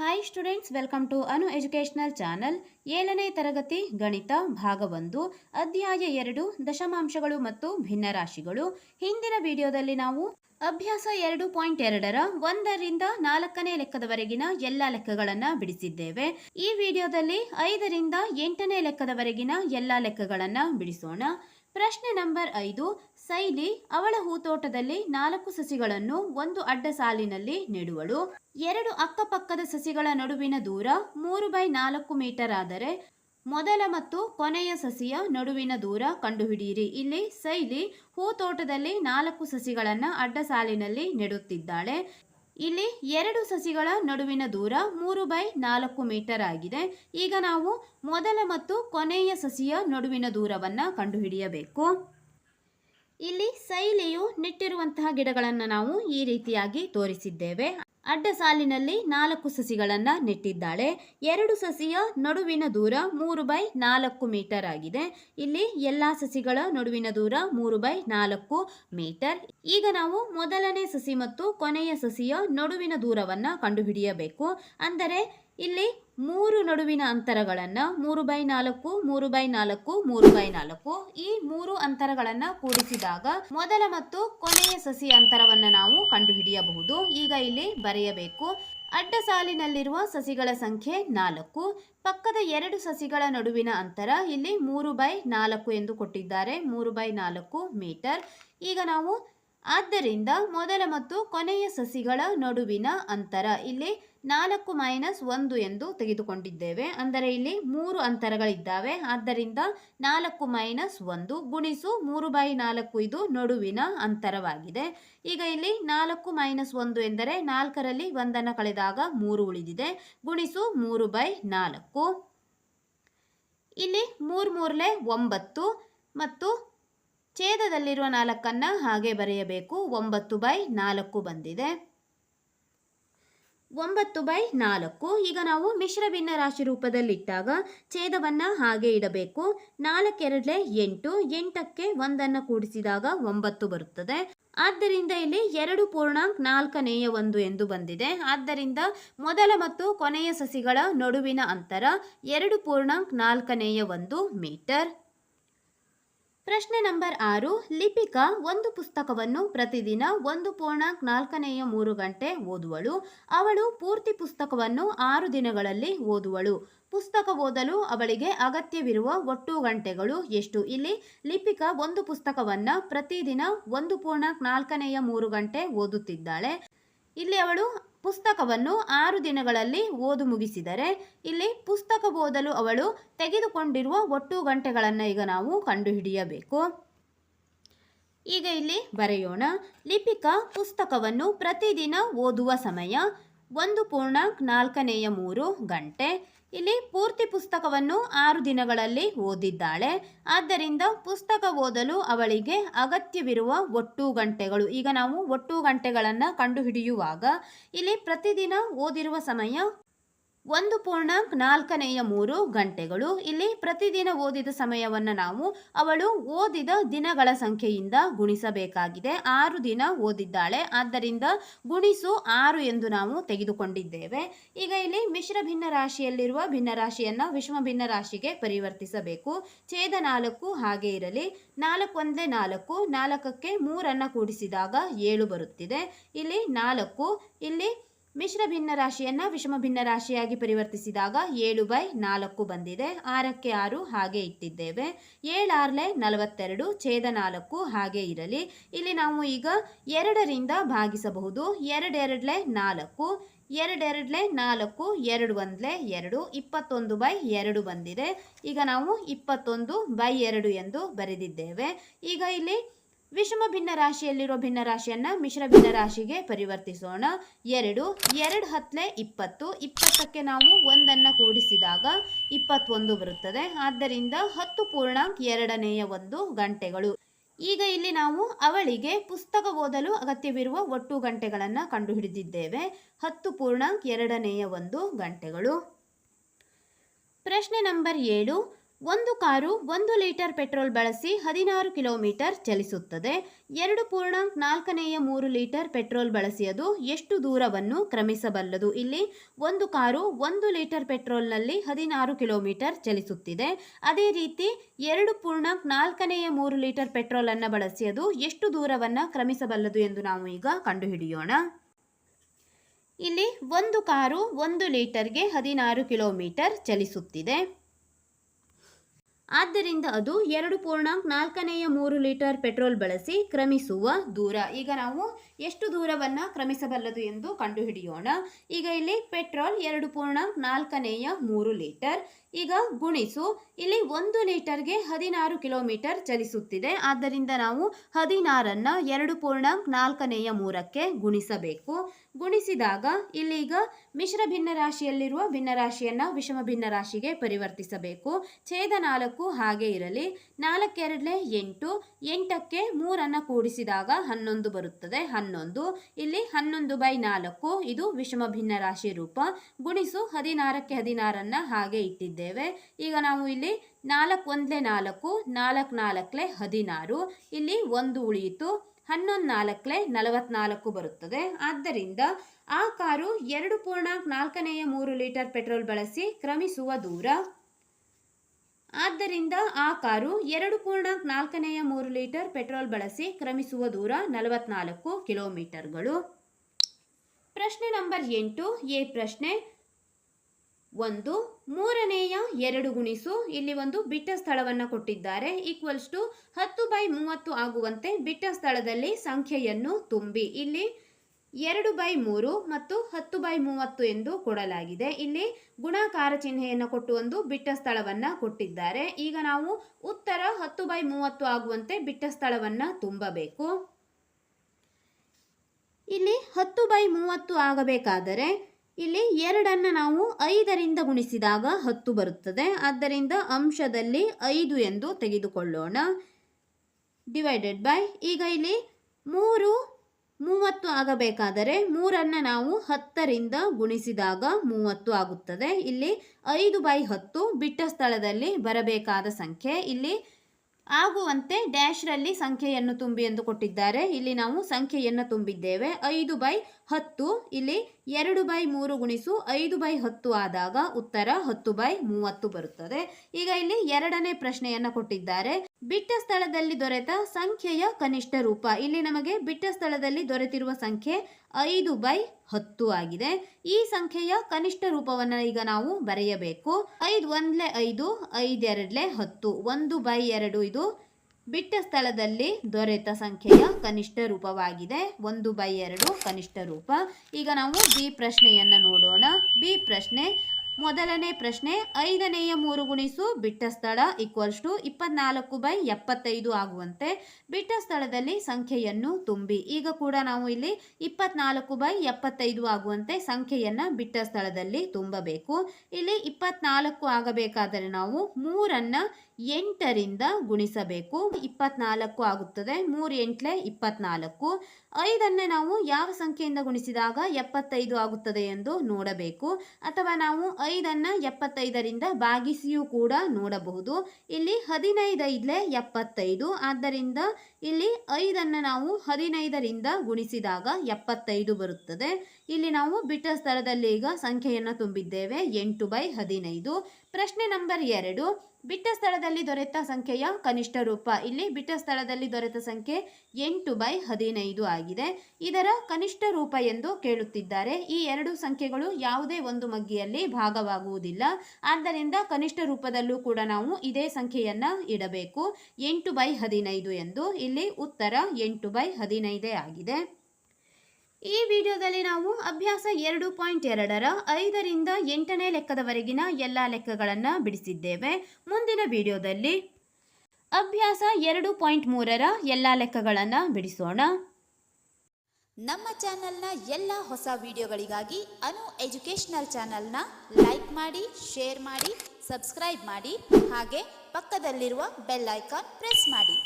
Hi students welcome to Anu educational channel ಏಳನೇ ತರಗತಿ ಗಣಿತ ಭಾಗ ಒಂದು, ಅಧ್ಯಾಯ ಎರಡು, ದಶಮಾಂಶಗಳು ಮತ್ತು ಭಿನ್ನರಾಶಿಗಳು. ಹಿಂದಿನ ವಿಡಿಯೋದಲ್ಲಿ ನಾವು ಅಭ್ಯಾಸ ಎರಡು ಪಾಯಿಂಟ್ ಎರಡರ ಒಂದರಿಂದ ನಾಲ್ಕನೇ ಲೆಕ್ಕದವರೆಗಿನ ಎಲ್ಲ ಲೆಕ್ಕಗಳನ್ನು ಬಿಡಿಸಿದ್ದೇವೆ. ಈ ವಿಡಿಯೋದಲ್ಲಿ ಐದರಿಂದ ಎಂಟನೇ ಲೆಕ್ಕದವರೆಗಿನ ಎಲ್ಲ ಲೆಕ್ಕಗಳನ್ನು ಬಿಡಿಸೋಣ. ಪ್ರಶ್ನೆ ನಂಬರ್ ಐದು, ಸೈಲಿ ಅವಳ ಹೂತೋಟದಲ್ಲಿ ನಾಲ್ಕು ಸಸಿಗಳನ್ನು ಒಂದು ಅಡ್ಡ ಸಾಲಿನಲ್ಲಿ ನೆಡುವಳು. ಎರಡು ಅಕ್ಕಪಕ್ಕದ ಸಸಿಗಳ ನಡುವಿನ ದೂರ ಮೂರು ಬೈ ನಾಲ್ಕು ಮೀಟರ್ ಆದರೆ ಮೊದಲ ಮತ್ತು ಕೊನೆಯ ಸಸಿಯ ನಡುವಿನ ದೂರ ಕಂಡುಹಿಡಿಯಿರಿ. ಇಲ್ಲಿ ಸೈಲಿ ಹೂತೋಟದಲ್ಲಿ ನಾಲ್ಕು ಸಸಿಗಳನ್ನು ಅಡ್ಡ ಸಾಲಿನಲ್ಲಿ ನೆಡುತ್ತಿದ್ದಾಳೆ. ಇಲ್ಲಿ ಎರಡು ಸಸಿಗಳ ನಡುವಿನ ದೂರ ಮೂರು ಬೈ ನಾಲ್ಕು ಮೀಟರ್ ಆಗಿದೆ. ಈಗ ನಾವು ಮೊದಲ ಮತ್ತು ಕೊನೆಯ ಸಸಿಯ ನಡುವಿನ ದೂರವನ್ನು ಕಂಡುಹಿಡಿಯಬೇಕು. ಇಲ್ಲಿ ಶೈಲಿಯು ನೆಟ್ಟಿರುವಂತಹ ಗಿಡಗಳನ್ನು ನಾವು ಈ ರೀತಿಯಾಗಿ ತೋರಿಸಿದ್ದೇವೆ. ಅಡ್ಡ ಸಾಲಿನಲ್ಲಿ ನಾಲ್ಕು ಸಸಿಗಳನ್ನು ನೆಟ್ಟಿದ್ದಾಳೆ. ಎರಡು ಸಸಿಯ ನಡುವಿನ ದೂರ ಮೂರು ಬೈ ನಾಲ್ಕು ಮೀಟರ್ ಆಗಿದೆ. ಇಲ್ಲಿ ಎಲ್ಲಾ ಸಸಿಗಳ ನಡುವಿನ ದೂರ ಮೂರು ಬೈ ನಾಲ್ಕು ಮೀಟರ್. ಈಗ ನಾವು ಮೊದಲನೇ ಸಸಿ ಮತ್ತು ಕೊನೆಯ ಸಸಿಯ ನಡುವಿನ ದೂರವನ್ನು ಕಂಡುಹಿಡಿಯಬೇಕು. ಅಂದರೆ ಇಲ್ಲಿ ಮೂರು ನಡುವಿನ ಅಂತರಗಳನ್ನು ಮೂರು ಬೈ ನಾಲ್ಕು, ಮೂರು ಬೈ ನಾಲ್ಕು, ಮೂರು ಬೈ ನಾಲ್ಕು. ಈ ಮೂರು ಅಂತರಗಳನ್ನು ಕೂಡಿಸಿದಾಗ ಮೊದಲ ಮತ್ತು ಕೊನೆಯ ಸಸಿ ಅಂತರವನ್ನು ನಾವು ಕಂಡುಹಿಡಿಯಬಹುದು. ಈಗ ಇಲ್ಲಿ ಬರೆಯಬೇಕು. ಅಡ್ಡ ಸಾಲಿನಲ್ಲಿರುವ ಸಸಿಗಳ ಸಂಖ್ಯೆ ನಾಲ್ಕು. ಪಕ್ಕದ ಎರಡು ಸಸಿಗಳ ನಡುವಿನ ಅಂತರ ಇಲ್ಲಿ ಮೂರು ಬೈ ನಾಲ್ಕು ಎಂದು ಕೊಟ್ಟಿದ್ದಾರೆ. ಮೂರು ಬೈ ನಾಲ್ಕು ಮೀಟರ್. ಈಗ ನಾವು, ಆದ್ದರಿಂದ ಮೊದಲ ಮತ್ತು ಕೊನೆಯ ಸಸಿಗಳ ನಡುವಿನ ಅಂತರ ಇಲ್ಲಿ ನಾಲ್ಕು ಮೈನಸ್ ಒಂದು ಎಂದು ತೆಗೆದುಕೊಂಡಿದ್ದೇವೆ. ಅಂದರೆ ಇಲ್ಲಿ ಮೂರು ಅಂತರಗಳಿದ್ದಾವೆ. ಆದ್ದರಿಂದ ನಾಲ್ಕು ಮೈನಸ್ ಒಂದು ಗುಣಿಸು ಮೂರು ಬೈ ನಾಲ್ಕು ಇದು ನಡುವಿನ ಅಂತರವಾಗಿದೆ. ಈಗ ಇಲ್ಲಿ ನಾಲ್ಕು ಮೈನಸ್ ಒಂದು ಎಂದರೆ ನಾಲ್ಕರಲ್ಲಿ ಒಂದನ್ನು ಕಳೆದಾಗ ಮೂರು ಉಳಿದಿದೆ. ಗುಣಿಸು ಮೂರು ಬೈ ನಾಲ್ಕು. ಇಲ್ಲಿ ಮೂರು ಮೂರಲೆ ಒಂಬತ್ತು. ಮತ್ತು ಛೇದದಲ್ಲಿರುವ ನಾಲ್ಕನ್ನು ಹಾಗೆ ಬರೆಯಬೇಕು. ಒಂಬತ್ತು ಬೈ ನಾಲ್ಕು ಬಂದಿದೆ. ಒಂಬತ್ತು ಬೈ ನಾಲ್ಕು. ಈಗ ನಾವು ಮಿಶ್ರ ಭಿನ್ನ ರಾಶಿ ರೂಪದಲ್ಲಿಟ್ಟಾಗ ಛೇದವನ್ನು ಹಾಗೆ ಇಡಬೇಕು. ನಾಲ್ಕೆರಡಲೆ ಎಂಟು, ಎಂಟಕ್ಕೆ ಒಂದನ್ನು ಕೂಡಿಸಿದಾಗ ಒಂಬತ್ತು ಬರುತ್ತದೆ. ಆದ್ದರಿಂದ ಇಲ್ಲಿ ಎರಡು ಪೂರ್ಣಾಂಕ್ ನಾಲ್ಕನೆಯ ಒಂದು ಎಂದು ಬಂದಿದೆ. ಆದ್ದರಿಂದ ಮೊದಲ ಮತ್ತು ಕೊನೆಯ ಸಸಿಗಳ ನಡುವಿನ ಅಂತರ ಎರಡು ಪೂರ್ಣಾಂಕ್ ನಾಲ್ಕನೆಯ ಒಂದು ಮೀಟರ್. ಪ್ರಶ್ನೆ ನಂಬರ್ ಆರು, ಲಿಪಿಕಾ ಒಂದು ಪುಸ್ತಕವನ್ನು ಪ್ರತಿದಿನ ಒಂದು ಪೂರ್ಣಾಂಕ್ ನಾಲ್ಕನೆಯ ಮೂರು ಗಂಟೆ ಓದುವಳು. ಅವಳು ಪೂರ್ತಿ ಪುಸ್ತಕವನ್ನು ಆರು ದಿನಗಳಲ್ಲಿ ಓದುವಳು. ಪುಸ್ತಕ ಓದಲು ಅವಳಿಗೆ ಅಗತ್ಯವಿರುವ ಒಟ್ಟು ಗಂಟೆಗಳು ಎಷ್ಟು? ಇಲ್ಲಿ ಲಿಪಿಕಾ ಒಂದು ಪುಸ್ತಕವನ್ನು ಪ್ರತಿದಿನ ಒಂದು ಪೂರ್ಣಾಂಕ್ ನಾಲ್ಕನೆಯ ಮೂರು ಗಂಟೆ ಓದುತ್ತಿದ್ದಾಳೆ. ಇಲ್ಲಿ ಅವಳು ಪುಸ್ತಕವನ್ನು ಆರು ದಿನಗಳಲ್ಲಿ ಓದು ಮುಗಿಸಿದರೆ ಇಲ್ಲಿ ಪುಸ್ತಕ ಓದಲು ಅವಳು ತೆಗೆದುಕೊಂಡಿರುವ ಒಟ್ಟು ಗಂಟೆಗಳನ್ನು ಈಗ ನಾವು ಕಂಡುಹಿಡಿಯಬೇಕು. ಈಗ ಇಲ್ಲಿ ಬರೆಯೋಣ. ಲಿಪಿಕಾ ಪುಸ್ತಕವನ್ನು ಪ್ರತಿದಿನ ಓದುವ ಸಮಯ ಒಂದು ಪೂರ್ಣಾಂಕ್ ನಾಲ್ಕನೆಯ ಮೂರು ಗಂಟೆ. ಇಲ್ಲಿ ಪೂರ್ತಿ ಪುಸ್ತಕವನ್ನು ಆರು ದಿನಗಳಲ್ಲಿ ಓದಿದ್ದಾಳೆ. ಆದ್ದರಿಂದ ಪುಸ್ತಕ ಓದಲು ಅವಳಿಗೆ ಅಗತ್ಯವಿರುವ ಒಟ್ಟು ಗಂಟೆಗಳು. ಈಗ ನಾವು ಒಟ್ಟು ಗಂಟೆಗಳನ್ನು ಕಂಡುಹಿಡಿಯುವಾಗ ಇಲ್ಲಿ ಪ್ರತಿದಿನ ಓದಿರುವ ಸಮಯ ಒಂದು ಪೂರ್ಣಾಂಕ್ ನಾಲ್ಕನೆಯ ಮೂರು ಗಂಟೆಗಳು. ಇಲ್ಲಿ ಪ್ರತಿದಿನ ಓದಿದ ಸಮಯವನ್ನು ನಾವು ಅವಳು ಓದಿದ ದಿನಗಳ ಸಂಖ್ಯೆಯಿಂದ ಗುಣಿಸಬೇಕಾಗಿದೆ. ಆರು ದಿನ ಓದಿದ್ದಾಳೆ. ಆದ್ದರಿಂದ ಗುಣಿಸು ಆರು ಎಂದು ನಾವು ತೆಗೆದುಕೊಂಡಿದ್ದೇವೆ. ಈಗ ಇಲ್ಲಿ ಮಿಶ್ರ ಭಿನ್ನ ರಾಶಿಯಲ್ಲಿರುವ ಭಿನ್ನರಾಶಿಯನ್ನು ವಿಷಮ ಭಿನ್ನ ರಾಶಿಗೆ ಪರಿವರ್ತಿಸಬೇಕು. ಛೇದ ನಾಲ್ಕು ಹಾಗೆ ಇರಲಿ. ನಾಲ್ಕು ಒಂದೇ ನಾಲ್ಕು, ನಾಲ್ಕಕ್ಕೆ ಮೂರನ್ನು ಕೂಡಿಸಿದಾಗ ಏಳು ಬರುತ್ತಿದೆ. ಇಲ್ಲಿ ನಾಲ್ಕು, ಇಲ್ಲಿ ಮಿಶ್ರ ಭಿನ್ನ ರಾಶಿಯನ್ನು ವಿಷಮ ಭಿನ್ನ ರಾಶಿಯಾಗಿ ಪರಿವರ್ತಿಸಿದಾಗ ಏಳು ಬೈ ನಾಲ್ಕು ಬಂದಿದೆ. ಆರಕ್ಕೆ ಆರು ಹಾಗೆ ಇಟ್ಟಿದ್ದೇವೆ. ಏಳಾರ್ಲೆ ನಲವತ್ತೆರಡು, ಛೇದ ನಾಲ್ಕು ಹಾಗೆ ಇರಲಿ. ಇಲ್ಲಿ ನಾವು ಈಗ ಎರಡರಿಂದ ಭಾಗಿಸಬಹುದು. ಎರಡೆರಡ್ಲೆ ನಾಲ್ಕು ಎರಡೆರಡ್ಲೆ ನಾಲ್ಕು, ಎರಡು ಒಂದ್ಲೆ ಎರಡು, ಇಪ್ಪತ್ತೊಂದು ಬೈ ಎರಡು ಬಂದಿದೆ. ಈಗ ನಾವು ಇಪ್ಪತ್ತೊಂದು ಬೈ ಎರಡು ಎಂದು ಬರೆದಿದ್ದೇವೆ. ಈಗ ಇಲ್ಲಿ ವಿಷಮ ಭಿನ್ನ ರಾಶಿಯಲ್ಲಿರೋ ಭಿನ್ನ ರಾಶಿಯನ್ನ ಮಿಶ್ರ ಭಿನ್ನ ರಾಶಿಗೆ ಪರಿವರ್ತಿಸೋಣ. ಎರಡು ಎರಡು ಹತ್ತಲೆ ಇಪ್ಪತ್ತು. ಇಪ್ಪತ್ತಕ್ಕೆ ನಾವು ಒಂದನ್ನ ಕೂಡಿಸಿದಾಗ ಇಪ್ಪತ್ತೊಂದು ಬರುತ್ತದೆ. ಆದ್ದರಿಂದ ಹತ್ತು ಪೂರ್ಣಾಂಕ್ ಎರಡನೆಯ ಒಂದು ಗಂಟೆಗಳು. ಈಗ ಇಲ್ಲಿ ನಾವು ಅವಳಿಗೆ ಪುಸ್ತಕ ಓದಲು ಅಗತ್ಯವಿರುವ ಒಟ್ಟು ಗಂಟೆಗಳನ್ನು ಕಂಡುಹಿಡಿದಿದ್ದೇವೆ. ಹತ್ತು ಪೂರ್ಣಾಂಕ್ ಎರಡನೆಯ ಒಂದು ಗಂಟೆಗಳು. ಪ್ರಶ್ನೆ ನಂಬರ್ ಏಳು ಒಂದು ಕಾರು ಒಂದು ಲೀಟರ್ ಪೆಟ್ರೋಲ್ ಬಳಸಿ ಹದಿನಾರು ಕಿಲೋಮೀಟರ್ ಚಲಿಸುತ್ತದೆ. ಎರಡು ಪೂರ್ಣಾಂಕ್ ನಾಲ್ಕನೆಯ ಮೂರು ಲೀಟರ್ ಪೆಟ್ರೋಲ್ ಬಳಸಿ ಅದು ಎಷ್ಟು ದೂರವನ್ನು ಕ್ರಮಿಸಬಲ್ಲದು? ಇಲ್ಲಿ ಒಂದು ಕಾರು ಒಂದು ಲೀಟರ್ ಪೆಟ್ರೋಲ್ನಲ್ಲಿ ಹದಿನಾರು ಕಿಲೋಮೀಟರ್ ಚಲಿಸುತ್ತಿದೆ. ಅದೇ ರೀತಿ ಎರಡು ಪೂರ್ಣಾಂಕ್ ನಾಲ್ಕನೆಯ ಮೂರು ಲೀಟರ್ ಪೆಟ್ರೋಲನ್ನು ಬಳಸಿ ಅದು ಎಷ್ಟು ದೂರವನ್ನು ಕ್ರಮಿಸಬಲ್ಲದು ಎಂದು ನಾವು ಈಗ ಕಂಡುಹಿಡಿಯೋಣ. ಇಲ್ಲಿ ಒಂದು ಕಾರು ಒಂದು ಲೀಟರ್ಗೆ ಹದಿನಾರು ಕಿಲೋಮೀಟರ್ ಚಲಿಸುತ್ತಿದೆ. ಆದ್ದರಿಂದ ಅದು ಎರಡು ಪೂರ್ಣಾಂಕ್ ನಾಲ್ಕನೆಯ ಮೂರು ಲೀಟರ್ ಪೆಟ್ರೋಲ್ ಬಳಸಿ ಕ್ರಮಿಸುವ ದೂರ. ಈಗ ನಾವು ಎಷ್ಟು ದೂರವನ್ನು ಕ್ರಮಿಸಬಲ್ಲದು ಎಂದು ಕಂಡುಹಿಡಿಯೋಣ. ಈಗ ಇಲ್ಲಿ ಪೆಟ್ರೋಲ್ ಎರಡು ಪೂರ್ಣಾಂಕ್ ನಾಲ್ಕನೆಯ ಮೂರು ಲೀಟರ್ ಈಗ ಗುಣಿಸು, ಇಲ್ಲಿ ಒಂದು ಲೀಟರ್ಗೆ ಹದಿನಾರು ಕಿಲೋಮೀಟರ್ ಚಲಿಸುತ್ತಿದೆ. ಆದ್ದರಿಂದ ನಾವು ಹದಿನಾರನ್ನು ಎರಡು ಪೂರ್ಣಾಂಕ್ ನಾಲ್ಕನೆಯ ಮೂರಕ್ಕೆ ಗುಣಿಸಬೇಕು. ಗುಣಿಸಿದಾಗ ಇಲ್ಲೀಗ ಮಿಶ್ರ ಭಿನ್ನರಾಶಿಯಲ್ಲಿರುವ ಭಿನ್ನರಾಶಿಯನ್ನು ವಿಷಮ ಭಿನ್ನರಾಶಿಗೆ ಪರಿವರ್ತಿಸಬೇಕು. ಛೇದ ನಾಲ್ಕು ಹಾಗೆ ಇರಲಿ. ನಾಲ್ಕೆರಡಲೆ ಎಂಟು, ಎಂಟಕ್ಕೆ ಮೂರನ್ನು ಕೂಡಿಸಿದಾಗ ಹನ್ನೊಂದು ಬರುತ್ತದೆ. ಹನ್ನೊಂದು, ಇಲ್ಲಿ ಹನ್ನೊಂದು ಬೈ ನಾಲ್ಕು, ಇದು ವಿಷಮ ಭಿನ್ನರಾಶಿ ರೂಪ. ಗುಣಿಸು, ಹದಿನಾರಕ್ಕೆ ಹದಿನಾರನ್ನು ಹಾಗೆ ಇಟ್ಟಿದ್ದೇವೆ ಈಗ ನಾವು ಇಲ್ಲಿ ನಾಲ್ಕು ಒಂದಲೇ ನಾಲ್ಕು ನಾಲ್ಕು ನಾಲ್ಕಲೆ ಹದಿನಾರು, ಇಲ್ಲಿ ಒಂದು ಉಳಿಯಿತು. ಹನ್ನೊಂದು ನಾಲ್ಕಲೆ ನಲವತ್ನಾಲ್ಕು ಬರುತ್ತದೆ. ಆದ್ದರಿಂದ ಆ ಕಾರು ಎರಡು ಪೂರ್ಣಾಂಕ ನಾಲ್ಕನೆಯ ಮೂರು ಲೀಟರ್ ಪೆಟ್ರೋಲ್ ಬಳಸಿ ಕ್ರಮಿಸುವ ದೂರ. ಆದ್ದರಿಂದ ಆ ಕಾರು ಎರಡು ಪೂರ್ಣಾಂಕ ನಾಲ್ಕನೆಯ ಮೂರು ಲೀಟರ್ ಪೆಟ್ರೋಲ್ ಬಳಸಿ ಕ್ರಮಿಸುವ ದೂರ ನಲವತ್ನಾಲ್ಕು ಕಿಲೋಮೀಟರ್ಗಳು. ಪ್ರಶ್ನೆ ನಂಬರ್ ಎಂಟು, ಎ ಪ್ರಶ್ನೆ ಒಂದು, ಮೂರನೆಯ ಎರಡು ಗುಣಿಸು. ಇಲ್ಲಿ ಒಂದು ಬಿಟ್ಟ ಸ್ಥಳವನ್ನು ಕೊಟ್ಟಿದ್ದಾರೆ. ಈಕ್ವಲ್ಸ್ ಟು ಹತ್ತು ಬೈ ಮೂವತ್ತು ಆಗುವಂತೆ ಬಿಟ್ಟ ಸ್ಥಳದಲ್ಲಿ ಸಂಖ್ಯೆಯನ್ನು ತುಂಬಿ. ಇಲ್ಲಿ ಎರಡು ಬೈ ಮೂರು ಮತ್ತು ಹತ್ತು ಬೈ ಮೂವತ್ತು ಎಂದು ಕೊಡಲಾಗಿದೆ. ಇಲ್ಲಿ ಗುಣಾಕಾರ ಚಿಹ್ನೆಯನ್ನು ಕೊಟ್ಟು ಒಂದು ಬಿಟ್ಟ ಸ್ಥಳವನ್ನು ಕೊಟ್ಟಿದ್ದಾರೆ. ಈಗ ನಾವು ಉತ್ತರ ಹತ್ತು ಬೈ ಮೂವತ್ತು ಆಗುವಂತೆ ಬಿಟ್ಟ ಸ್ಥಳವನ್ನು ತುಂಬಬೇಕು. ಇಲ್ಲಿ ಹತ್ತು ಬೈ ಮೂವತ್ತು ಆಗಬೇಕಾದರೆ ಇಲ್ಲಿ ಎರಡನ್ನು ನಾವು ಐದರಿಂದ ಗುಣಿಸಿದಾಗ ಹತ್ತು ಬರುತ್ತದೆ. ಆದ್ದರಿಂದ ಅಂಶದಲ್ಲಿ ಐದು ಎಂದು ತೆಗೆದುಕೊಳ್ಳೋಣ. ಡಿವೈಡೆಡ್ ಬೈ ಈಗ ಇಲ್ಲಿ ಮೂರು, ಮೂವತ್ತು ಆಗಬೇಕಾದರೆ ಮೂರನ್ನು ನಾವು ಹತ್ತರಿಂದ ಗುಣಿಸಿದಾಗ ಮೂವತ್ತು ಆಗುತ್ತದೆ. ಇಲ್ಲಿ ಐದು ಬೈ ಹತ್ತು ಬಿಟ್ಟ ಸ್ಥಳದಲ್ಲಿ ಬರಬೇಕಾದ ಸಂಖ್ಯೆ ಇಲ್ಲಿ ಆಗುವಂತೆ ಡ್ಯಾಶ್ರಲ್ಲಿ ಸಂಖ್ಯೆಯನ್ನು ತುಂಬಿ ಎಂದು ಕೊಟ್ಟಿದ್ದಾರೆ. ಇಲ್ಲಿ ನಾವು ಸಂಖ್ಯೆಯನ್ನು ತುಂಬಿದ್ದೇವೆ. ಐದು ಬೈ ಹತ್ತು, ಇಲ್ಲಿ ಎರಡು ಬೈ ಮೂರು ಗುಣಿಸು ಐದು ಬೈ ಹತ್ತು ಆದಾಗ ಉತ್ತರ ಹತ್ತು ಬೈ ಮೂವತ್ತು ಬರುತ್ತದೆ. ಈಗ ಇಲ್ಲಿ ಎರಡನೇ ಪ್ರಶ್ನೆಯನ್ನು ಕೊಟ್ಟಿದ್ದಾರೆ. ಬಿಟ್ಟ ಸ್ಥಳದಲ್ಲಿ ದೊರೆತ ಸಂಖ್ಯೆಯ ಕನಿಷ್ಠ ರೂಪ. ಇಲ್ಲಿ ನಮಗೆ ಬಿಟ್ಟ ಸ್ಥಳದಲ್ಲಿ ದೊರೆತಿರುವ ಸಂಖ್ಯೆ ಐದು ಬೈ ಹತ್ತು ಆಗಿದೆ. ಈ ಸಂಖ್ಯೆಯ ಕನಿಷ್ಠ ರೂಪವನ್ನು ಈಗ ನಾವು ಬರೆಯಬೇಕು. ಐದು ಒಂದ್ಲೆ ಐದು ಐದೆರಡ್ಲೆ ಹತ್ತು. ಒಂದು ಬೈ ಎರಡು ಇದು ಬಿಟ್ಟ ಸ್ಥಳದಲ್ಲಿ ದೊರೆತ ಸಂಖ್ಯೆಯ ಕನಿಷ್ಠ ರೂಪವಾಗಿದೆ. ಒಂದು ಬೈ ಎರಡು ಕನಿಷ್ಠ ರೂಪ. ಈಗ ನಾವು ಬಿ ಪ್ರಶ್ನೆಯನ್ನು ನೋಡೋಣ. ಬಿ ಪ್ರಶ್ನೆ ಮೊದಲನೇ ಪ್ರಶ್ನೆ ಐದನೆಯ ಮೂರು ಗುಣಿಸು ಬಿಟ್ಟ ಸ್ಥಳ ಈಕ್ವಲ್ಸ್ ಟು ಇಪ್ಪತ್ನಾಲ್ಕು ಬೈ ಎಪ್ಪತ್ತೈದು ಆಗುವಂತೆ ಬಿಟ್ಟ ಸ್ಥಳದಲ್ಲಿ ಸಂಖ್ಯೆಯನ್ನು ತುಂಬಿ. ಈಗ ಕೂಡ ನಾವು ಇಲ್ಲಿ ಇಪ್ಪತ್ನಾಲ್ಕು ಬೈ ಎಪ್ಪತ್ತೈದು ಆಗುವಂತೆ ಸಂಖ್ಯೆಯನ್ನು ಬಿಟ್ಟ ಸ್ಥಳದಲ್ಲಿ ತುಂಬಬೇಕು. ಇಲ್ಲಿ ಇಪ್ಪತ್ನಾಲ್ಕು ಆಗಬೇಕಾದರೆ ನಾವು ಮೂರನ್ನು ಎಂಟರಿಂದ ಗುಣಿಸಬೇಕು. ಇಪ್ಪತ್ನಾಲ್ಕು ಆಗುತ್ತದೆ. ಮೂರು ಎಂಟ್ಲೆ ಇಪ್ಪತ್ನಾಲ್ಕು. ಐದನ್ನು ನಾವು ಯಾವ ಸಂಖ್ಯೆಯಿಂದ ಗುಣಿಸಿದಾಗ ಎಪ್ಪತ್ತೈದು ಆಗುತ್ತದೆ ಎಂದು ನೋಡಬೇಕು. ಅಥವಾ ನಾವು ಐದನ್ನು ಎಪ್ಪತ್ತೈದರಿಂದ ಭಾಗಿಸಿಯೂ ಕೂಡ ನೋಡಬಹುದು. ಇಲ್ಲಿ ಹದಿನೈದು ಐದ್ಲೆ ಎಪ್ಪತ್ತೈದು. ಆದ್ದರಿಂದ ಇಲ್ಲಿ ಐದನ್ನು ನಾವು ಹದಿನೈದರಿಂದ ಗುಣಿಸಿದಾಗ ಎಪ್ಪತ್ತೈದು ಬರುತ್ತದೆ. ಇಲ್ಲಿ ನಾವು ಬಿಟ್ಟ ಸ್ಥಳದಲ್ಲಿ ಈಗ ಸಂಖ್ಯೆಯನ್ನು ತುಂಬಿದ್ದೇವೆ. ಎಂಟು ಬೈ ಹದಿನೈದು. ಪ್ರಶ್ನೆ ನಂಬರ್ ಎರಡು. ಬಿಟ್ಟ ಸ್ಥಳದಲ್ಲಿ ದೊರೆತ ಸಂಖ್ಯೆಯ ಕನಿಷ್ಠ ರೂಪ. ಇಲ್ಲಿ ಬಿಟ್ಟ ಸ್ಥಳದಲ್ಲಿ ದೊರೆತ ಸಂಖ್ಯೆ ಎಂಟು ಬೈ ಹದಿನೈದು ಆಗಿದೆ. ಇದರ ಕನಿಷ್ಠ ರೂಪ ಎಂದು ಕೇಳುತ್ತಿದ್ದಾರೆ. ಈ ಎರಡು ಸಂಖ್ಯೆಗಳು ಯಾವುದೇ ಒಂದು ಮಗ್ಗಿಯಲ್ಲಿ ಭಾಗವಾಗುವುದಿಲ್ಲ. ಆದ್ದರಿಂದ ಕನಿಷ್ಠ ರೂಪದಲ್ಲೂ ಕೂಡ ನಾವು ಇದೇ ಸಂಖ್ಯೆಯನ್ನು ಇಡಬೇಕು. ಎಂಟು ಬೈ ಹದಿನೈದು ಎಂದು ಇಲ್ಲಿ ಉತ್ತರ ಎಂಟು ಬೈ ಹದಿನೈದೇ ಆಗಿದೆ. ಈ ವಿಡಿಯೋದಲ್ಲಿ ನಾವು ಅಭ್ಯಾಸ ಎರಡು ಪಾಯಿಂಟ್ ಎರಡರ ಐದರಿಂದ ಎಂಟನೇ ಲೆಕ್ಕದವರೆಗಿನ ಎಲ್ಲ ಲೆಕ್ಕಗಳನ್ನು ಬಿಡಿಸಿದ್ದೇವೆ. ಮುಂದಿನ ವಿಡಿಯೋದಲ್ಲಿ ಅಭ್ಯಾಸ ಎರಡು ಪಾಯಿಂಟ್ ಮೂರರ ಎಲ್ಲ ಲೆಕ್ಕಗಳನ್ನು ಬಿಡಿಸೋಣ. ನಮ್ಮ ಚಾನೆಲ್ನ ಎಲ್ಲ ಹೊಸ ವಿಡಿಯೋಗಳಿಗಾಗಿ ಅನು ಎಜುಕೇಷನಲ್ ಚಾನೆಲ್ನ ಲೈಕ್ ಮಾಡಿ, ಶೇರ್ ಮಾಡಿ, ಸಬ್ಸ್ಕ್ರೈಬ್ ಮಾಡಿ, ಹಾಗೆ ಪಕ್ಕದಲ್ಲಿರುವ ಬೆಲ್ ಐಕಾನ್ ಪ್ರೆಸ್ ಮಾಡಿ.